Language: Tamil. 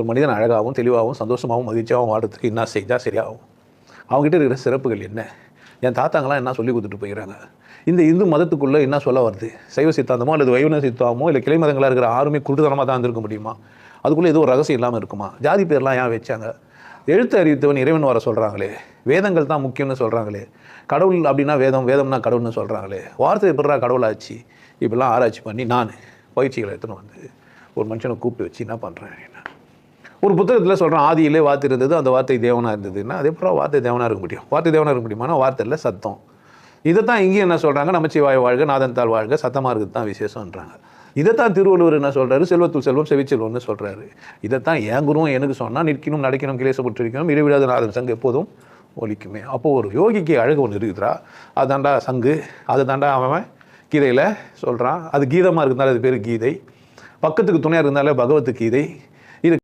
ஒரு மனிதன் அழகாகவும் தெளிவாகவும் சந்தோஷமாகவும் மகிழ்ச்சியாகவும் வாடுறதுக்கு என்ன செய்தால் சரியாகும்? அவங்ககிட்ட இருக்கிற சிறப்புகள் என்ன? என் தாத்தாங்களாம் என்ன சொல்லி கொடுத்துட்டு போயிடறாங்க? இந்த இந்து மதத்துக்குள்ளே என்ன சொல்ல வருது? சைவ சித்தாந்தமோ அல்லது வைவன சித்தாந்தமோ இல்லை கிளை மதங்களாக இருக்கிற ஆறுமே குருட்டுத்தனமாக தான் இருந்திருக்க முடியுமா? அதுக்குள்ளே ஏதோ ஒரு ரகசியம் இல்லாமல் இருக்குமா? ஜாதி பேர்லாம் ஏன் வச்சாங்க? எழுத்து அறிவித்தவன் இறைவன் வர சொல்கிறாங்களே வேதங்கள் தான் முக்கியம்னு சொல்கிறாங்களே கடவுள் அப்படின்னா வேதம் வேதம்னா கடவுள்னு சொல்கிறாங்களே வார்த்தை எப்படா கடவுளாச்சு? இப்படிலாம் ஆராய்ச்சி பண்ணி நான் பயிற்சிகளை எடுத்துன்னு வந்து ஒரு மனுஷனை கூப்பிட்டு வச்சு என்ன பண்ணுறேன் ஒரு புத்தகத்தில் சொல்கிறேன் ஆதியிலே வார்த்தை இருந்தது அந்த வார்த்தை தேவனாக இருந்ததுன்னா அதே போல் வார்த்தை தேவனாக இருக்க முடியும். வார்த்தை தேவனாக இருக்க முடியுமானா வார்த்தை இல்லை சத்தம். இதை தான் இங்கேயும் என்ன சொல்கிறாங்க நமச்சிவாய் வாழ்க நாதன்தாள் வாழ்க சத்தமாக இருக்கிறது தான் விசேஷம்ன்றாங்க. இதைத்தான் திருவள்ளுவர் என்ன சொல்கிறாரு செல்வத்துள் செல்வம் செவிச்செல்வம்னு சொல்கிறாரு இதைத்தான் என் குருவும் எனக்கு சொன்னால் நிற்கணும் நடக்கணும் கிளேசப்பட்டிருக்கணும் இடைவிடாத நாதன் சங்கு எப்போதும் ஒலிக்குமே. அப்போது ஒரு யோகிக்கு அழகு ஒன்று இருக்குதுடா. அதுதாண்டா சங்கு அது தாண்டா அவன் கீதையில் சொல்கிறான் அது கீதமாக இருந்தாலும் அது பேர் கீதை. பக்கத்துக்கு துணையாக இருந்தாலே பகவத்து கீதை.